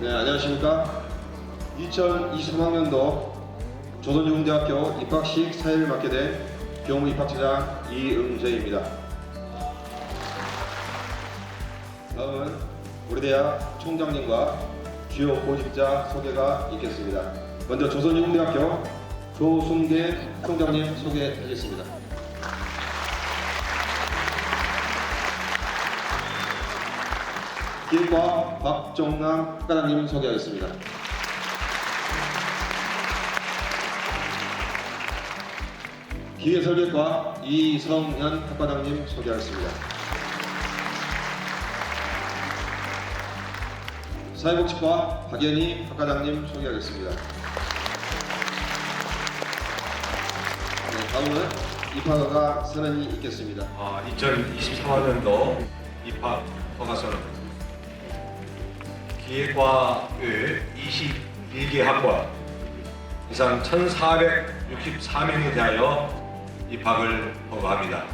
네, 안녕하십니까. 2023학년도 조선중대학교 입학식 사회를 맡게 된 경무 입학처장 이응재입니다. 다음은 우리 대학 총장님과 주요 보직자 소개가 있겠습니다. 먼저 조선중대학교 조순계 총장님 소개하겠습니다. 기획과 박정남 학과장님 소개하겠습니다. 기획설계과 이성현 학과장님 소개하겠습니다. 사회복지과 박연희 학과장님 소개하겠습니다. 네, 다음은 입학허가 선언이 있겠습니다. 아, 2023학년도 입학 허가서는 기획과의 21개 학과 이상 1,464명에 대하여 입학을 허가합니다.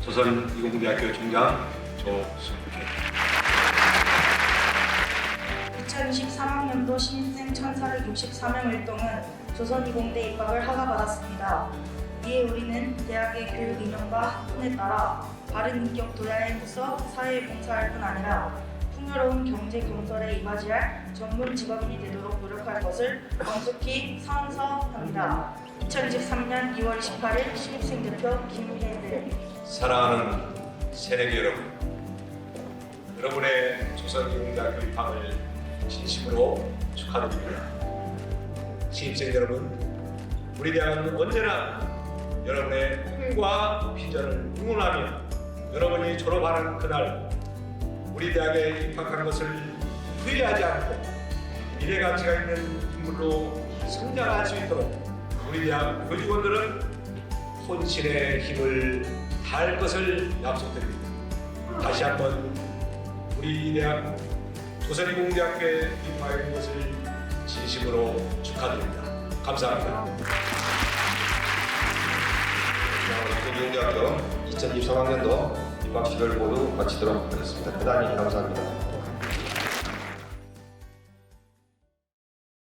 조선 이공대학교 총장 조승태 2023학년도 신입생 1,464명 일동은 조선이공대 입학을 허가받았습니다. 이에 우리는 대학의 교육 이념과 학군에 따라 바른 인격 도야에 힘써 사회에 봉사할 뿐 아니라 풍요로운 경제 경설에 이바지할 전문 직업인이 되도록 노력할 것을 엄숙히 선서합니다. 2023년 2월 28일 신입생 대표 김혜들 사랑하는 새내기 여러분 여러분의 조선이공대학교 입학을 진심으로 축하드립니다. 신입생 여러분 우리 대학은 언제나 여러분의 꿈과 비전을 응원하며 여러분이 졸업하는 그날 우리 대학에 입학한 것을 후회하지 않고 미래 가치가 있는 인물로 성장할 수 있도록 우리 대학 교직원들은 혼신의 힘을 다할 것을 약속드립니다. 다시 한번 우리 대학 조선이공대학교에 입학하는 것을 진심으로 축하드립니다. 감사합니다. 조선중대학교 2023학년도 입학식을 모두 마치도록 하겠습니다. 대단히 감사합니다.